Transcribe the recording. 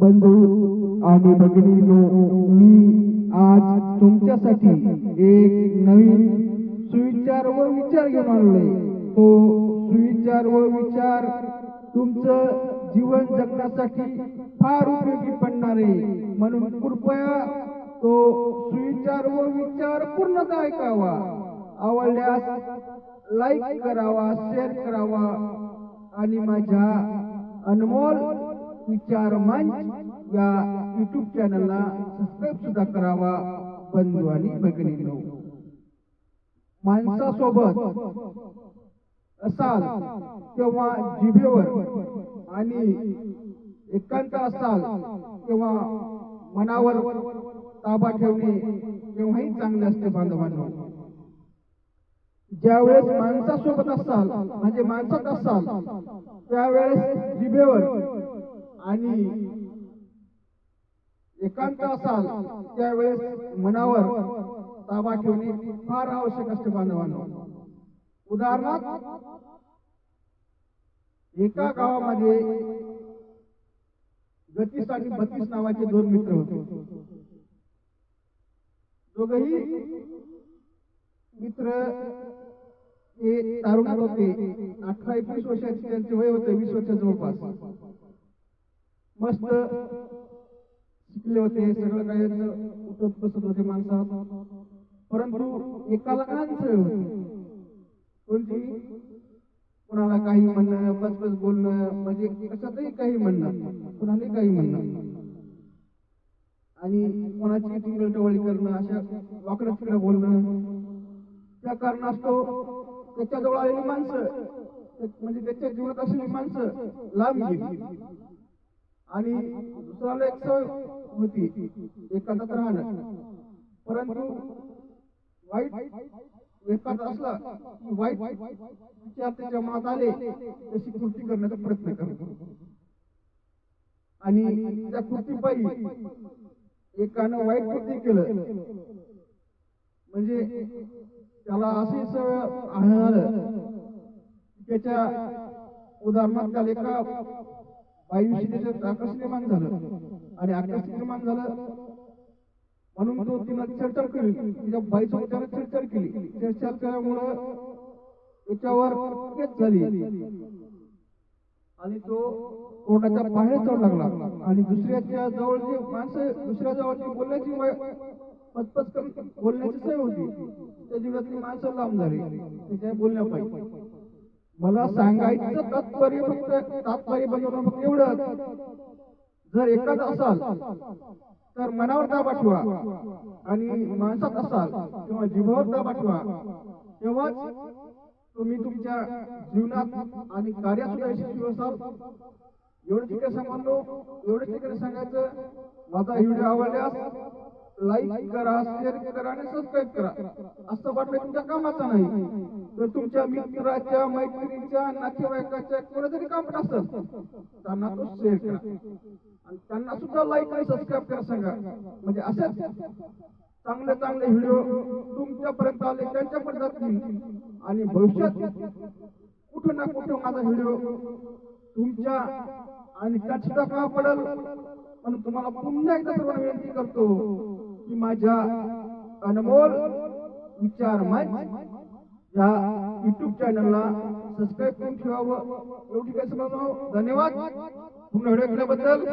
बंधू आणि भगिनींनो मी आज तुमच्यासाठी एक नवीन सुविचार व विचार घेऊन आणलोय तो सुविचार व विचार तुमचं जीवन जगण्यासाठी फार उपयोगी पडणार आहे. म्हणून कृपया तो सुविचार व विचार पूर्णतः ऐकावा. आवडल्यास लाईक करावा शेअर करावा. आणि माझ्या अनमोल विचार मंच या युट्यूब चॅनलला सबस्क्राईब सुद्धा करावा बंधू आणि भगिनींनो. माणसासोबत असाल तेव्हा जिभेवर आणि एकांत असाल तेव्हा मनावर ताबा ठेवणे तेव्हाही चांगले असते बांधवांना. ज्यावेळेस माणसासोबत असाल म्हणजे माणसात असाल त्यावेळेस जिभेवर आणि एकांत असाल त्यावेळेस मनावर ताबा ठेवणे फार आवश्यक असते बांधवांनो. उदाहरणार्थ एका गावामध्ये गतीस आणि बत्तीस नावाचे दोन मित्र होते. दोघही मित्र हे तारुणात होते. अठरा एकवीस वर्षाचे त्यांचे वय होते वीस वर्ष जवळपास मस्त शिकले होते सगळं काही उठत बसत होते माणसात. परंतु एकाला लहान होती? कोणती? कुणाला काही म्हणणं बस बस बोलणं म्हणजे कशातही काही म्हणणं कुणालाही काही म्हणणं. आणि कोणाची टिंगल टवळी करणं अशा वाकडं तिकडं बोलणं. त्या कारणास्तव त्याच्याजवळ आलेली माणसं म्हणजे त्याच्या जीवनात असलेली माणसं लांब गेली. आणि दुसऱ्याला एक सवय होती एकांतात राहणं. परंतु वाईट एकांत असला की वाईट विचार त्याच्या मनात आले तशी कृती करण्याचा प्रयत्न करतो आणि त्या कृतीपायी एकानं वाईट कृती केलं म्हणजे त्याला असे सवय आलं त्याच्या उदाहरणार्थ त्याला एका बाईविषयी त्याच्यात निर्माण झालं आणि आकर्ष निर्माण झालं. म्हणून तो तिला चर्चा केली. तिच्या बाईसोबत त्यानं चर्चा केली. चर्चा केल्यामुळं त्याच्यावर केस झाली. आणि तो कोर्टाच्या बाहेर जाऊ लागला. आणि दुसऱ्याच्या जवळ जे माणसं दुसऱ्या जवळची बोलण्याची पचपच करून बोलण्याची सवय होती. त्या जीवनातली माणसं लांब झाली. त्याच्या बोलण्यापायी. मला सांगायचं तात्पर्य फक्त तात्पर्य बनवणं फक्त एवढं जर एकाच असाल तर मनावर दाब आठवा आणि माणसात असाल किंवा जीवावर दाब आठवा तेव्हाच तुम्ही तुमच्या जीवनात आणि कार्यात सुद्धा यशस्वी असाल एवढं तिकडे सांगतो एवढं तिकडे सांगायचं. माझा व्हिडिओ आवडल्यास लाईक करा शेअर करा आणि सबस्क्राईब करा. असं वाटलं तुमच्या कामाचा नाही. तर तुमच्या मित्राच्या मैत्रिणीच्या नातेवाईकाच्या कोणातरी काम असेल त्यांना तो शेअर करा. आणि त्यांना सुद्धा लाईक आणि सबस्क्राईब करा सांगा. म्हणजे असंच चांगले चांगले व्हिडिओ तुमच्यापर्यंत आले त्यांच्यापर्यंत जातील. आणि भविष्यात कुठं ना कुठं माझा व्हिडिओ तुमच्या आणि त्यात सुद्धा का पडेल. पण तुम्हाला पुन्हा एकदा सर्वांना विनंती करतो. की माझ्या अनमोल विचार मंच या युट्यूब चॅनलला सबस्क्राईब करून ठेवावं. एवढी कसं समज धन्यवाद. पुन्हा व्हिडिओ केल्याबद्दल